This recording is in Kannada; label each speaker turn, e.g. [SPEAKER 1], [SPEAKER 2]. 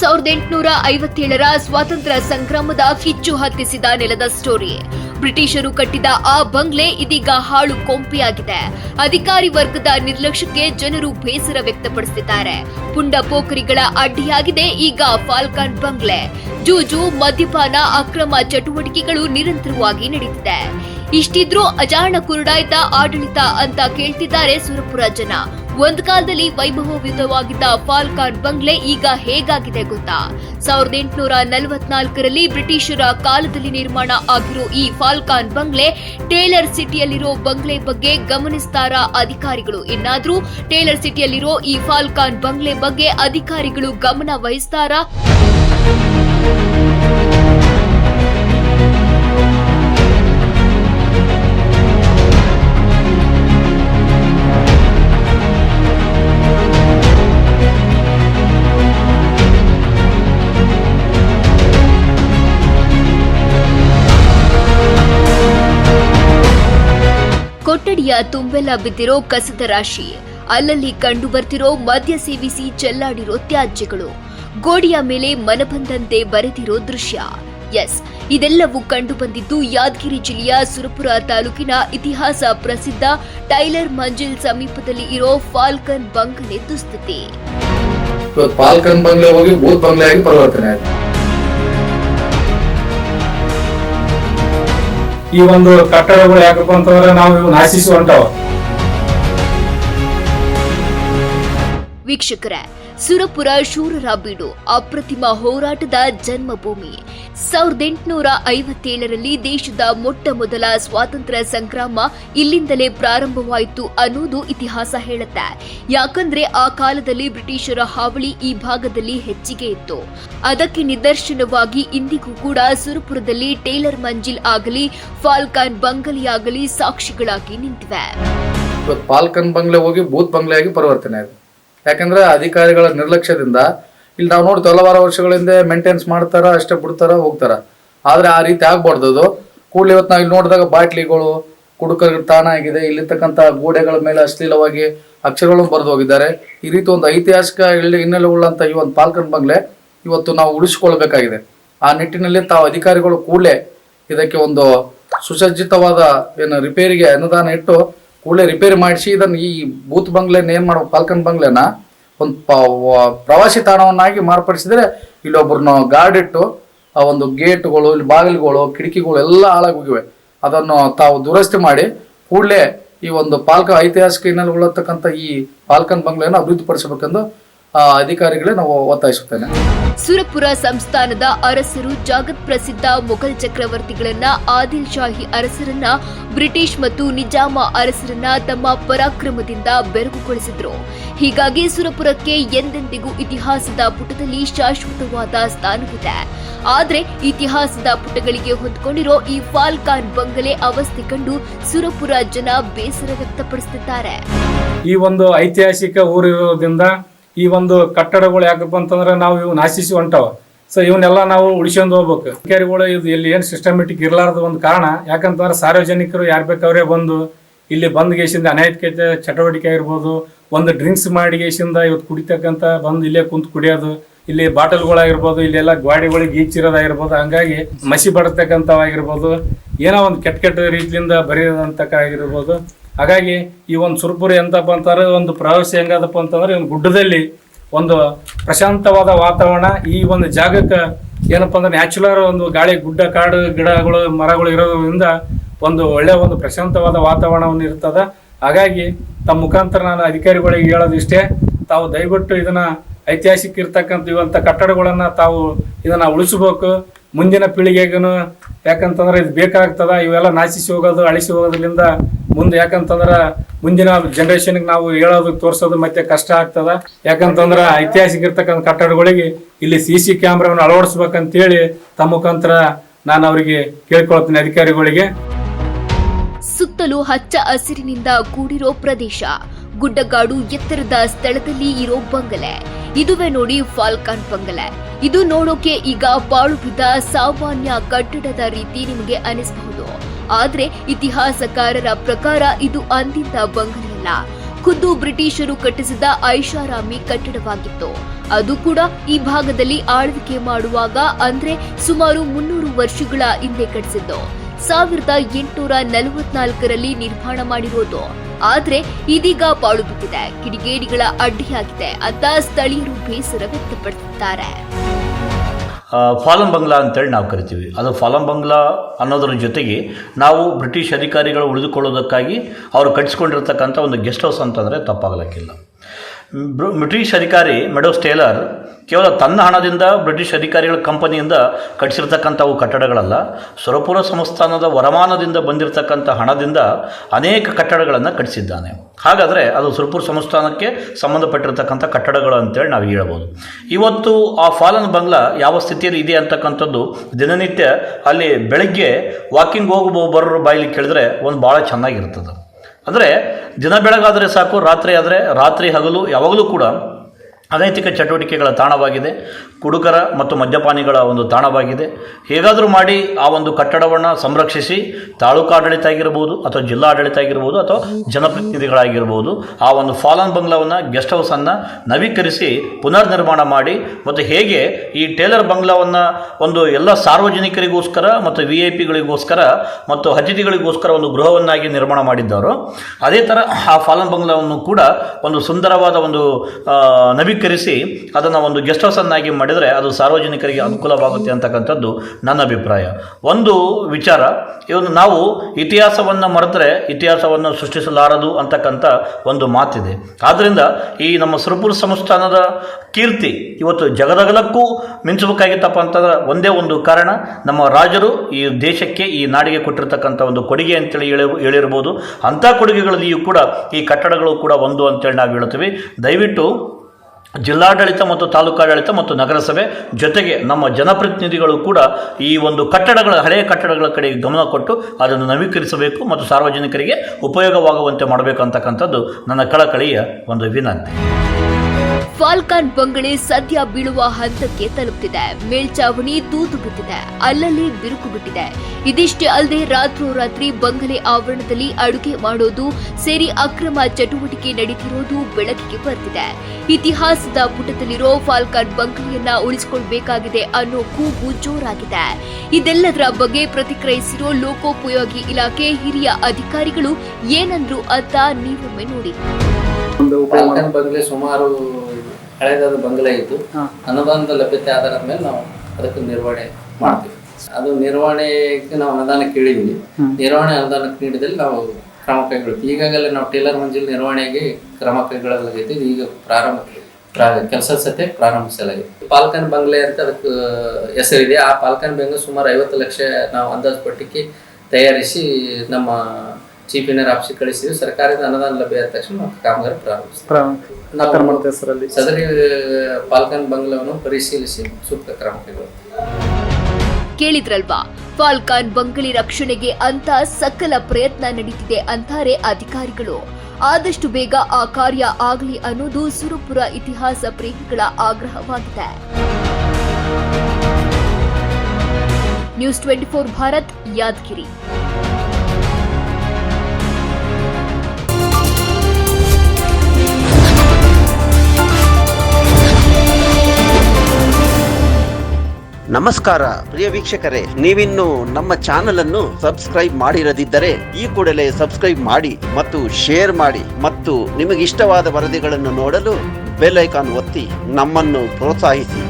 [SPEAKER 1] ಸಾವಿರದ ಎಂಟುನೂರ ಐವತ್ತೇಳರ ಸ್ವಾತಂತ್ರ್ಯ ಸಂಗ್ರಾಮದ ಕಿಚ್ಚು ಹತ್ತಿಸಿದ ನೆಲದ ಸ್ಟೋರಿ. ಬ್ರಿಟಿಷರು ಕಟ್ಟಿದ ಆ ಬಂಗ್ಲೆ ಇದೀಗ ಹಾಳು ಕೊಂಪೆಯಾಗಿದೆ. ಅಧಿಕಾರಿ ವರ್ಗದ ನಿರ್ಲಕ್ಷ್ಯಕ್ಕೆ ಜನರು ಬೇಸರ ವ್ಯಕ್ತಪಡಿಸಿದ್ದಾರೆ. ಪುಂಡ ಪೋಖರಿಗಳ ಅಡ್ಡಿಯಾಗಿದೆ ಈಗ ಫಾಲ್ಕಾನ್ ಬಂಗ್ಲೆ. ಜೂಜು, ಮದ್ಯಪಾನ, ಅಕ್ರಮ ಚಟುವಟಿಕೆಗಳು ನಿರಂತರವಾಗಿ ನಡೆದಿದೆ. ಇಷ್ಟಿದ್ರೂ ಅಜಾಣ ಕುರುಡಾಯ್ತ ಆಡಳಿತ ಅಂತ ಕೇಳ್ತಿದ್ದಾರೆ ಸುರಪುರ ಜನ. ಒಂದ್ ಕಾಲದಲ್ಲಿ ವೈಭವಯುತವಾಗಿದ್ದ ಫಾಲ್ಕಾನ್ ಬಂಗ್ಲೆ ಈಗ ಹೇಗಾಗಿದೆ ಗೊತ್ತಾ? ಸಾವಿರದ ಎಂಟುನೂರ ನಲವತ್ನಾಲ್ಕರಲ್ಲಿ ಬ್ರಿಟಿಷರ ಕಾಲದಲ್ಲಿ ನಿರ್ಮಾಣ ಆಗಿರೋ ಈ ಫಾಲ್ಕಾನ್ ಬಂಗ್ಲೆ ಟೇಲರ್ ಸಿಟಿಯಲ್ಲಿರೋ ಬಂಗ್ಲೆ ಬಗ್ಗೆ ಗಮನಿಸ್ತಾರ ಅಧಿಕಾರಿಗಳು? ಇನ್ನಾದ್ರೂ ಟೇಲರ್ ಸಿಟಿಯಲ್ಲಿರೋ ಈ ಫಾಲ್ಕಾನ್ ಬಂಗ್ಲೆ ಬಗ್ಗೆ ಅಧಿಕಾರಿಗಳು ಗಮನ ವಹಿಸ್ತಾರಾ? ತುಂಬೆಲ್ಲ ಬಿದ್ದಿರೋ ಕಸದ ರಾಶಿ. ಅಲ್ಲಲ್ಲಿ ಕಂಡು ಬರ್ತಿರೋ ಮದ್ಯ ಸೇವಿಸಿ ಚೆಲ್ಲಾಡಿರೋ ತ್ಯಾಜ್ಯಗಳು. ಗೋಡೆಯ ಮೇಲೆ ಮನಬಂದಂತೆ ಬರೆದಿರೋ ದೃಶ್ಯ. ಎಸ್, ಇದೆಲ್ಲವೂ ಕಂಡು ಬಂದಿದ್ದು ಯಾದಗಿರಿ ಜಿಲ್ಲೆಯ ಸುರಪುರ ತಾಲೂಕಿನ ಇತಿಹಾಸ ಪ್ರಸಿದ್ಧ ಟೈಲರ್ ಮಂಜಿಲ್ ಸಮೀಪದಲ್ಲಿ ಇರೋ ಫಾಲ್ಕನ್ ಬಂಗಲೆ ದುಸ್ಥಿತಿ.
[SPEAKER 2] ಪಾಲ್ಕನ್ ಬಂಗ್ಲೆ ಹೋಗಿ ಭೂತ್ ಬಂಗ್ಲೆ ಆಗಿ ಪರಿವರ್ತನೆ ಆಯ್ತು.
[SPEAKER 3] ಈ ಒಂದು ಕಟ್ಟಡಗಳು ಯಾಕಪ್ಪ ಅಂತಂದ್ರೆ ನಾವು ಇವು ನಾಶಿಸಿ
[SPEAKER 1] ವೀಕ್ಷಕರೇ ಸುರಪುರ ಶೂರರ ಬೀಡು ಅಪ್ರತಿಮ ಹೋರಾಟದ ಜನ್ಮಭೂಮಿ. ಸಾವಿರದ ಎಂಟುನೂರ ಐವತ್ತೇಳರಲ್ಲಿ ದೇಶದ ಮೊಟ್ಟ ಮೊದಲ ಸ್ವಾತಂತ್ರ್ಯ ಸಂಗ್ರಾಮ ಇಲ್ಲಿಂದಲೇ ಪ್ರಾರಂಭವಾಯಿತು ಅನ್ನೋದು ಇತಿಹಾಸ ಹೇಳುತ್ತೆ. ಯಾಕಂದ್ರೆ ಆ ಕಾಲದಲ್ಲಿ ಬ್ರಿಟಿಷರ ಹಾವಳಿ ಈ ಭಾಗದಲ್ಲಿ ಹೆಚ್ಚಿಗೆ ಇತ್ತು. ಅದಕ್ಕೆ ನಿದರ್ಶನವಾಗಿ ಇಂದಿಗೂ ಕೂಡ ಸುರಪುರದಲ್ಲಿ ಟೇಲರ್ ಮಂಜಿಲ್ ಆಗಲಿ, ಫಾಲ್ಕಾನ್ ಬಂಗಲಿಯಾಗಲಿ ಸಾಕ್ಷಿಗಳಾಗಿ ನಿಂತಿವೆ.
[SPEAKER 2] ಪಾಲ್ಕನ್ ಬಂಗ್ಲೆ ಹೋಗಿ ಬೂತ್ ಬಂಗ್ಲೆ ಪರಿವರ್ತನೆ ಆಯ್ತು. ಯಾಕಂದ್ರೆ ಅಧಿಕಾರಿಗಳ ನಿರ್ಲಕ್ಷ್ಯದಿಂದ ಇಲ್ಲಿ ನಾವು ನೋಡ್ತೀವಿ ಹಲವಾರು ವರ್ಷಗಳಿಂದ ಮೇಂಟೆನ್ಸ್ ಮಾಡ್ತಾರ, ಅಷ್ಟೇ ಬಿಡ್ತಾರ, ಹೋಗ್ತಾರ. ಆದ್ರೆ ಆ ರೀತಿ ಆಗ್ಬಾರ್ದು ಅದು. ಕೂಡಲೇ ಇವತ್ತು ನಾವು ಇಲ್ಲಿ ನೋಡಿದಾಗ ಬಾಟ್ಲಿಗಳು ಕುಡುಕರ ತಾಣ ಆಗಿದೆ. ಇಲ್ಲಿರ್ತಕ್ಕಂಥ ಗೋಡೆಗಳ ಮೇಲೆ ಅಶ್ಲೀಲವಾಗಿ ಅಕ್ಷರಗಳನ್ನು ಬರೆದು ಹೋಗಿದ್ದಾರೆ. ಈ ರೀತಿ ಒಂದು ಐತಿಹಾಸಿಕ ಇಲ್ಲಿ ಹಿನ್ನೆಲೆ ಉಳ್ಳಂತ ಈ ಒಂದು ಪಾಲ್ಕನ್ ಬಂಗ್ಲೆ ಇವತ್ತು ನಾವು ಉಳಿಸ್ಕೊಳ್ಬೇಕಾಗಿದೆ. ಆ ನಿಟ್ಟಿನಲ್ಲಿ ತಾವು ಅಧಿಕಾರಿಗಳು ಕೂಡಲೇ ಇದಕ್ಕೆ ಒಂದು ಸುಸಜ್ಜಿತವಾದ ಏನು ರಿಪೇರಿಗೆ ಅನುದಾನ ಇಟ್ಟು ಕೂಡಲೇ ರಿಪೇರಿ ಮಾಡಿಸಿ ಇದನ್ನು ಈ ಬೂತ್ ಬಂಗ್ಲೆನ ಏನು ಮಾಡೋ ಪಾಲ್ಕನ್ ಬಂಗ್ಲೆನ ಒಂದು ಪ್ರವಾಸಿ ತಾಣವನ್ನಾಗಿ ಮಾರ್ಪಡಿಸಿದರೆ ಇಲ್ಲೊಬ್ಬರನ್ನ ಗಾರ್ಡ್ ಇಟ್ಟು ಆ ಒಂದು ಗೇಟ್ಗಳು, ಇಲ್ಲಿ ಬಾಗಿಲುಗಳು, ಕಿಟಕಿಗಳು ಎಲ್ಲ ಹಾಳಾಗಿ ಹೋಗಿವೆ. ಅದನ್ನು ತಾವು ದುರಸ್ತಿ ಮಾಡಿ ಕೂಡಲೇ ಈ ಒಂದು ಪಾಲ್ಕ ಐತಿಹಾಸಿಕ ಹಿನ್ನೆಲೆಗಳಿರ್ತಕ್ಕಂಥ ಈ ಪಾಲ್ಕನ್ ಬಂಗ್ಲೆಯನ್ನು ಅಭಿವೃದ್ಧಿಪಡಿಸಬೇಕೆಂದು ಅಧಿಕಾರಿಗಳೇ ನಾವು ಒತ್ತಾಯಿಸುತ್ತೇನೆ.
[SPEAKER 1] ಸುರಪುರ ಸಂಸ್ಥಾನದ ಅರಸರು ಜಗತ್ ಪ್ರಸಿದ್ಧ ಮೊಘಲ್ ಚಕ್ರವರ್ತಿಗಳನ್ನ ಆದಿಲ್ ಶಾಹಿ ಅರಸರನ್ನ ಬ್ರಿಟಿಷ್ ಮತ್ತು ನಿಜಾಮ ಅರಸರನ್ನ ತಮ್ಮ ಪರಾಕ್ರಮದಿಂದ ಬೆರಗುಗೊಳಿಸಿದ್ರು. ಹೀಗಾಗಿ ಸುರಪುರಕ್ಕೆ ಎಂದೆಂದಿಗೂ ಇತಿಹಾಸದ ಪುಟದಲ್ಲಿ ಶಾಶ್ವತವಾದ ಸ್ಥಾನವಿದೆ. ಆದ್ರೆ ಇತಿಹಾಸದ ಪುಟಗಳಿಗೆ ಹೊಂದಿಕೊಂಡಿರೋ ಈ ಫಾಲ್ಕಾನ್ ಬಂಗಲೆ ಅವಸ್ಥೆ ಕಂಡು ಸುರಪುರ ಜನ ಬೇಸರ ವ್ಯಕ್ತಪಡಿಸುತ್ತಿದ್ದಾರೆ
[SPEAKER 3] ಈ ಒಂದು ಐತಿಹಾಸಿಕ ಊರಿರೋದ್ರಿಂದ ಈ ಒಂದು ಕಟ್ಟಡಗಳು ಯಾಕಪ್ಪ ಅಂತಂದ್ರೆ ನಾವು ಇವು ನಾಶಿಸಿ ಹೊಂಟವ. ಸೊ ಇವನ್ನೆಲ್ಲ ನಾವು ಉಳಿಸ್ಕೊಂಡು ಹೋಗ್ಬೇಕು. ಅಧಿಕಾರಿಗಳು ಇದು ಇಲ್ಲಿ ಏನು ಸಿಸ್ಟಮೆಟಿಕ್ ಇರಲಾರದ ಒಂದು ಕಾರಣ. ಯಾಕಂತಂದ್ರೆ ಸಾರ್ವಜನಿಕರು ಯಾರು ಬೇಕವ್ರೆ ಬಂದು ಇಲ್ಲಿ ಬಂದ್ ಗೇಸಿಂದ ಅನೈತಿಕ ಚಟುವಟಿಕೆ ಆಗಿರ್ಬೋದು, ಒಂದು ಡ್ರಿಂಕ್ಸ್ ಮಾಡಿ ಗೇಸಿಂದ ಇವತ್ತು ಕುಡಿತಕ್ಕಂಥ ಬಂದು ಇಲ್ಲೇ ಕುಂತು ಕುಡಿಯೋದು, ಇಲ್ಲಿ ಬಾಟಲ್ಗಳಾಗಿರ್ಬೋದು, ಇಲ್ಲೆಲ್ಲ ಗಾಡಿಗಳಿಗೆ ಈಚಿರೋದಾಗಿರ್ಬೋದು, ಹಂಗಾಗಿ ಮಸಿ ಬಡತಕ್ಕಂಥವಾಗಿರ್ಬೋದು ಏನೋ ಒಂದು ಕೆಟ್ಟ ಕೆಟ್ಟ ರೀತಿಯಿಂದ ಬರೆಯೋದಂತಕ ಆಗಿರ್ಬೋದು ಹಾಗಾಗಿ ಈ ಒಂದು ಸುರ್ಪುರಿ ಎಂತಪ್ಪ ಅಂತಾರೆ ಒಂದು ಪ್ರವಾಸಿ ಹೆಂಗದಪ್ಪ ಅಂತಂದ್ರೆ ಒಂದು ಗುಡ್ಡದಲ್ಲಿ ಒಂದು ಪ್ರಶಾಂತವಾದ ವಾತಾವರಣ ಈ ಒಂದು ಜಾಗಕ್ಕೆ ಏನಪ್ಪ ಅಂದ್ರೆ ನ್ಯಾಚುರಲ್ ಒಂದು ಗಾಳಿ ಗುಡ್ಡ ಕಾಡು ಗಿಡಗಳು ಮರಗಳು ಇರೋದ್ರಿಂದ ಒಂದು ಒಳ್ಳೆಯ ಒಂದು ಪ್ರಶಾಂತವಾದ ವಾತಾವರಣವನ್ನು ಇರ್ತದ. ಹಾಗಾಗಿ ತಮ್ಮ ಮುಖಾಂತರ ನಾನು ಅಧಿಕಾರಿಗಳಿಗೆ ಹೇಳೋದು ಇಷ್ಟೇ, ತಾವು ದಯವಿಟ್ಟು ಇದನ್ನ ಐತಿಹಾಸಿಕ ಇರ್ತಕ್ಕಂಥ ಇವಂಥ ಕಟ್ಟಡಗಳನ್ನು ತಾವು ಇದನ್ನ ಉಳಿಸಬೇಕು. ಮುಂದಿನ ಪೀಳಿಗೆಗೂ ಯಾಕಂತಂದ್ರೆ ಇದು ಬೇಕಾಗ್ತದ, ಇವೆಲ್ಲ ನಾಶಿಸಿ ಹೋಗೋದು, ಅಳಿಸಿ ಹೋಗೋದ್ರಿಂದ ಮುಂದೆ ಯಾಕಂತಂದ್ರೆ ಮುಂದಿನ ಜನ್ರೇಷನ್ಗೆ ನಾವು ಹೇಳೋದು, ತೋರಿಸೋದು ಮತ್ತೆ ಕಷ್ಟ ಆಗ್ತದ. ಯಾಕಂತಂದ್ರೆ ಐತಿಹಾಸಿಕ ಇರ್ತಕ್ಕಂಥ ಕಟ್ಟಡಗಳಿಗೆ ಇಲ್ಲಿ ಸಿ ಸಿ ಕ್ಯಾಮ್ರಾವನ್ನು ಅಳವಡಿಸ್ಬೇಕಂತೇಳಿ ತಮ್ಮ ಮುಖಾಂತರ ನಾನು ಅವರಿಗೆ ಕೇಳ್ಕೊಳ್ತೀನಿ ಅಧಿಕಾರಿಗಳಿಗೆ.
[SPEAKER 1] ಸುತ್ತಲೂ ಹಚ್ಚ ಹಸಿರಿನಿಂದ ಕೂಡಿರೋ ಪ್ರದೇಶ. ಗುಡ್ಡಗಾಡು ಎತ್ತರದ ಸ್ಥಳದಲ್ಲಿ ಇರೋ ಬಂಗಲೆ. ಇದುವೇ ನೋಡಿ ಫಾಲ್ಕನ್ ಬಂಗಲೆ ಇದು ನೋಡೋಕೆ ಈಗ ಪಾಳು ಬಿದ್ದ ಸಾಮಾನ್ಯ ಕಟ್ಟಡದ ರೀತಿ ನಿಮಗೆ ಅನಿಸಬಹುದು. ಆದ್ರೆ ಇತಿಹಾಸಕಾರರ ಪ್ರಕಾರ ಇದು ಅಂದಿದ್ದ ಬಂಗಲೆಯಲ್ಲ. ಖುದ್ದು ಬ್ರಿಟಿಷರು ಕಟ್ಟಿಸಿದ ಐಷಾರಾಮಿ ಕಟ್ಟಡವಾಗಿತ್ತು. ಅದು ಕೂಡ ಈ ಭಾಗದಲ್ಲಿ ಆಳ್ವಿಕೆ ಮಾಡುವಾಗ ಅಂದ್ರೆ ಸುಮಾರು ಮುನ್ನೂರು ವರ್ಷಗಳ ಹಿಂದೆ ಕಟ್ಟಿಸಿದ್ದು. ಸಾವಿರದ ಎಂಟುನೂರ ನಲವತ್ನಾಲ್ಕರಲ್ಲಿ ನಿರ್ಮಾಣ ಮಾಡಿರೋದು. ಆದ್ರೆ ಇದೀಗ ಪಾಳು ಬಿಟ್ಟಿದೆ ಕಿಡಿಗೇಡಿಗಳ ಅಡ್ಡಿಯಾಗಿದೆ ಅಂತ ಸ್ಥಳೀಯರು ಬೇಸರ ವ್ಯಕ್ತಪಡಿಸಿದ್ದಾರೆ.
[SPEAKER 4] ಫಾಲಂ ಬಂಗ್ಲಾ ಅಂತೇಳಿ ನಾವು ಕರಿತೀವಿ. ಅದು ಫಾಲಂ ಬಂಗ್ಲಾ ಅನ್ನೋದ್ರ ಜೊತೆಗೆ ನಾವು ಬ್ರಿಟಿಷ್ ಅಧಿಕಾರಿಗಳು ಉಳಿದುಕೊಳ್ಳೋದಕ್ಕಾಗಿ ಅವರು ಕಟ್ಟಿಸ್ಕೊಂಡಿರ್ತಕ್ಕಂಥ ಒಂದು ಗೆಸ್ಟ್ ಹೌಸ್ ಅಂತಂದರೆ ತಪ್ಪಾಗಲಿಕ್ಕಿಲ್ಲ. ಬ್ರಿಟಿಷ್ ಅಧಿಕಾರಿ ಮೆಡೋಸ್ ಟೇಲರ್ ಕೇವಲ ತನ್ನ ಹಣದಿಂದ ಬ್ರಿಟಿಷ್ ಅಧಿಕಾರಿಗಳ ಕಂಪನಿಯಿಂದ ಕಟ್ಟಿಸಿರ್ತಕ್ಕಂಥವು ಕಟ್ಟಡಗಳಲ್ಲ ಸ್ವರಪುರ ಸಂಸ್ಥಾನದ ವರಮಾನದಿಂದ ಬಂದಿರತಕ್ಕಂಥ ಹಣದಿಂದ ಅನೇಕ ಕಟ್ಟಡಗಳನ್ನು ಕಟ್ಟಿಸಿದ್ದಾನೆ. ಹಾಗಾದರೆ ಅದು ಸುರಪುರ ಸಂಸ್ಥಾನಕ್ಕೆ ಸಂಬಂಧಪಟ್ಟಿರತಕ್ಕಂಥ ಕಟ್ಟಡಗಳು ಅಂತೇಳಿ ನಾವು ಹೇಳ್ಬೋದು. ಇವತ್ತು ಆ ಫಾಲನ್ ಬಂಗ್ಲಾ ಯಾವ ಸ್ಥಿತಿಯಲ್ಲಿ ಇದೆ ಅಂತಕ್ಕಂಥದ್ದು ದಿನನಿತ್ಯ ಅಲ್ಲಿ ಬೆಳಗ್ಗೆ ವಾಕಿಂಗ್ ಹೋಗಿ ಬರೋರು ಬಾಯಲ್ಲಿ ಕೇಳಿದ್ರೆ ಒಂದು ಭಾಳ ಚೆನ್ನಾಗಿರ್ತದೆ. ಅಂದರೆ ದಿನ ಬೆಳಗಾದರೆ ಸಾಕು ರಾತ್ರಿ ಆದರೆ ರಾತ್ರಿ ಹಗಲು ಯಾವಾಗಲೂ ಕೂಡ ಅನೈತಿಕ ಚಟುವಟಿಕೆಗಳ ತಾಣವಾಗಿದೆ ಕುಡುಕರ ಮತ್ತು ಮದ್ಯಪಾನಿಗಳ ಒಂದು ತಾಣವಾಗಿದೆ. ಹೇಗಾದರೂ ಮಾಡಿ ಆ ಒಂದು ಕಟ್ಟಡವನ್ನು ಸಂರಕ್ಷಿಸಿ ತಾಲೂಕು ಆಡಳಿತ ಆಗಿರ್ಬೋದು ಅಥವಾ ಜಿಲ್ಲಾ ಆಡಳಿತ ಆಗಿರ್ಬೋದು ಅಥವಾ ಜನಪ್ರತಿನಿಧಿಗಳಾಗಿರ್ಬೋದು ಆ ಒಂದು ಫಾಲನ್ ಬಂಗ್ಲಾವನ್ನು ಗೆಸ್ಟ್ ಹೌಸನ್ನು ನವೀಕರಿಸಿ ಪುನರ್ ನಿರ್ಮಾಣ ಮಾಡಿ ಮತ್ತು ಹೇಗೆ ಈ ಟೇಲರ್ ಬಂಗ್ಲಾವನ್ನು ಒಂದು ಎಲ್ಲ ಸಾರ್ವಜನಿಕರಿಗೋಸ್ಕರ ಮತ್ತು ವಿ ಐ ಪಿಗಳಿಗೋಸ್ಕರ ಮತ್ತು ಅತಿಥಿಗಳಿಗೋಸ್ಕರ ಒಂದು ಗೃಹವನ್ನಾಗಿ ನಿರ್ಮಾಣ ಮಾಡಿದ್ದಾರೋ ಅದೇ ಥರ ಆ ಫಾಲನ್ ಬಂಗ್ಲಾವನ್ನು ಕೂಡ ಒಂದು ಸುಂದರವಾದ ಒಂದು ಆ, ನವೀಕರಿಸಿ ಅದನ್ನು ಒಂದು ಗೆಸ್ಟ್ ಹೌಸನ್ನಾಗಿ ಮಾಡಿದರೆ ಅದು ಸಾರ್ವಜನಿಕರಿಗೆ ಅನುಕೂಲವಾಗುತ್ತೆ ಅಂತಕ್ಕಂಥದ್ದು ನನ್ನ ಅಭಿಪ್ರಾಯ. ಒಂದು ವಿಚಾರ, ಇವನು ನಾವು ಇತಿಹಾಸವನ್ನು ಮರೆತರೆ ಇತಿಹಾಸವನ್ನು ಸೃಷ್ಟಿಸಲಾರದು ಅಂತಕ್ಕಂಥ ಒಂದು ಮಾತಿದೆ. ಆದ್ದರಿಂದ ಈ ನಮ್ಮ ಸುರಪುರ ಸಂಸ್ಥಾನದ ಕೀರ್ತಿ ಇವತ್ತು ಜಗದಗಲಕ್ಕೂ ಮಿಂಚಬೇಕಾಗಿತ್ತಪ್ಪ ಅಂತಂದ್ರೆ ಒಂದೇ ಒಂದು ಕಾರಣ, ನಮ್ಮ ರಾಜರು ಈ ದೇಶಕ್ಕೆ ಈ ನಾಡಿಗೆ ಕೊಟ್ಟಿರ್ತಕ್ಕಂಥ ಒಂದು ಕೊಡುಗೆ ಅಂತೇಳಿ ಹೇಳಿ ಹೇಳಿರ್ಬೋದು. ಅಂಥ ಕೊಡುಗೆಗಳಲ್ಲಿಯೂ ಕೂಡ ಈ ಕಟ್ಟಡಗಳು ಕೂಡ ಒಂದು ಅಂತೇಳಿ ನಾವು ಹೇಳ್ತೀವಿ ದಯವಿಟ್ಟು ಜಿಲ್ಲಾಡಳಿತ ಮತ್ತು ತಾಲೂಕಾಡಳಿತ ಮತ್ತು ನಗರಸಭೆ ಜೊತೆಗೆ ನಮ್ಮ ಜನಪ್ರತಿನಿಧಿಗಳು ಕೂಡ ಈ ಒಂದು ಕಟ್ಟಡಗಳ ಹಳೆಯ ಕಟ್ಟಡಗಳ ಕಡೆಗೆ ಗಮನ ಕೊಟ್ಟು ಅದನ್ನು ನವೀಕರಿಸಬೇಕು ಮತ್ತು ಸಾರ್ವಜನಿಕರಿಗೆ ಉಪಯೋಗವಾಗುವಂತೆ ಮಾಡಬೇಕು ಅಂತಕ್ಕಂಥದ್ದು ನನ್ನ ಕಳಕಳಿಯ ಒಂದು ವಿನಂತಿ.
[SPEAKER 1] ಫಾಲ್ಕಾನ್ ಬಂಗಳೆ ಸದ್ಯ ಬೀಳುವ ಹಂತಕ್ಕೆ ತಲುಪ್ತಿದೆ. ಮೇಲ್ಚಾವಣಿ ತೂತು ಬಿಟ್ಟಿದೆ ಅಲ್ಲಲ್ಲಿ ಬಿರುಕು ಬಿಟ್ಟಿದೆ. ಇದಿಷ್ಟೇ ಅಲ್ಲದೆ ರಾತ್ರೋರಾತ್ರಿ ಬಂಗಲೆ ಆವರಣದಲ್ಲಿ ಅಡುಗೆ ಮಾಡೋದು, ಸೇರಿ ಅಕ್ರಮ ಚಟುವಟಿಕೆ ನಡೀತಿರೋದು ಬೆಳಕಿಗೆ ಬರ್ತಿದೆ. ಇತಿಹಾಸದ ಪುಟದಲ್ಲಿರೋ ಫಾಲ್ಕಾನ್ ಬಂಗಲೆಯನ್ನ ಉಳಿಸಿಕೊಳ್ಬೇಕಾಗಿದೆ ಅನ್ನೋ ಕೂಗು ಜೋರಾಗಿದೆ. ಇದೆಲ್ಲದರ ಬಗ್ಗೆ ಪ್ರತಿಕ್ರಿಯಿಸಿರೋ ಲೋಕೋಪಯೋಗಿ ಇಲಾಖೆ ಹಿರಿಯ ಅಧಿಕಾರಿಗಳು ಏನಂದ್ರು ಅಂತ ನೀವೊಮ್ಮೆ ನೋಡಿ.
[SPEAKER 5] ಬಾಲ್ಕನ್ ಬಂಗ್ಲೆ ಸುಮಾರು ಹಳೆದಾದ ಬಂಗ್ಲೆ ಇತ್ತು ಅನುದಾನದ ಲಭ್ಯತೆ ಆಧಾರದ ಮೇಲೆ ನಾವು ಅದಕ್ಕೆ ನಿರ್ವಹಣೆ ಮಾಡ್ತೀವಿ. ಅದು ನಿರ್ವಹಣೆಗೆ ನಾವು ಅನುದಾನ ಕೇಳಿದ್ವಿ. ನಿರ್ವಹಣೆ ಅನುದಾನ ನೀಡಿದಲ್ಲಿ ನಾವು ಕ್ರಮ ಕೈಗೊಳ್ತೀವಿ. ಈಗಾಗಲೇ ನಾವು ಟೇಲರ್ ಮಂಜಿಲ್ ನಿರ್ವಹಣೆಗೆ ಕ್ರಮ ಕೈಗೊಳ್ಳಲಾಗೈತಿ. ಈಗ ಪ್ರಾರಂಭ ಕೆಲಸ ಸತೆ ಪ್ರಾರಂಭಿಸಲಾಗಿದೆ. ಪಾಲ್ಕನ್ ಬಂಗ್ಲೆ ಅಂತ ಅದಕ್ಕೆ ಹೆಸರಿದೆ. ಆ ಪಾಲ್ಕನ್ ಬಂಗ್ಲೆ ಸುಮಾರು ಐವತ್ತು ಲಕ್ಷ ನಾವು ಅಂದಾಜು ಪಟ್ಟಿಗೆ ತಯಾರಿಸಿ ನಮ್ಮ ಚೀಫ್ ಇಂಜಿನಿಯರ್ ಆಫೀಸಿಗೆ ಕಳಿಸಿದ್ವಿ. ಸರ್ಕಾರದ ಅನುದಾನ ಲಭ್ಯ ಆದ ತಕ್ಷಣ ನಾವು ಕಾಮಗಾರಿ ಪ್ರಾರಂಭಿಸ್ತೀವಿ ಸದರಿ ಪಾಲ್ಕನ್ ಬಂಗ್ಲವನ್ನು ಪರಿಶೀಲಿಸಿ ಸೂಕ್ತ ಕ್ರಮ ಕೈಗೊಳ್ಳುತ್ತೀವಿ.
[SPEAKER 1] ಕೇಳಿದ್ರಲ್ವಾ? ಫಾಲ್ಕಾನ್ ಬಂಗಲಿ ರಕ್ಷಣೆಗೆ ಅಂತ ಸಕಲ ಪ್ರಯತ್ನ ನಡೀತಿದೆ ಅಂತಾರೆ ಅಧಿಕಾರಿಗಳು. ಆದಷ್ಟು ಬೇಗ ಆ ಕಾರ್ಯ ಆಗಲಿ ಅನ್ನೋದು ಸುರಪುರ ಇತಿಹಾಸ ಪ್ರೇಮಿಗಳ ಆಗ್ರಹವಾಗಿದೆ. News twenty four Bharat Yadgiri.
[SPEAKER 6] ನಮಸ್ಕಾರ, ಪ್ರಿಯ ವೀಕ್ಷಕರೇ. ನೀವಿನ್ನು ನಮ್ಮ ಚಾನೆಲ್ ಅನ್ನು ಸಬ್ಸ್ಕ್ರೈಬ್ ಮಾಡಿರದಿದ್ದರೆ ಈ ಕೂಡಲೇ ಸಬ್ಸ್ಕ್ರೈಬ್ ಮಾಡಿ ಮತ್ತು ಶೇರ್ ಮಾಡಿ ಮತ್ತು ನಿಮಗೆ ಇಷ್ಟವಾದ ವರದಿಗಳನ್ನು ನೋಡಲು ಬೆಲ್ ಐಕಾನ್ ಒತ್ತಿ ನಮ್ಮನ್ನು ಪ್ರೋತ್ಸಾಹಿಸಿ.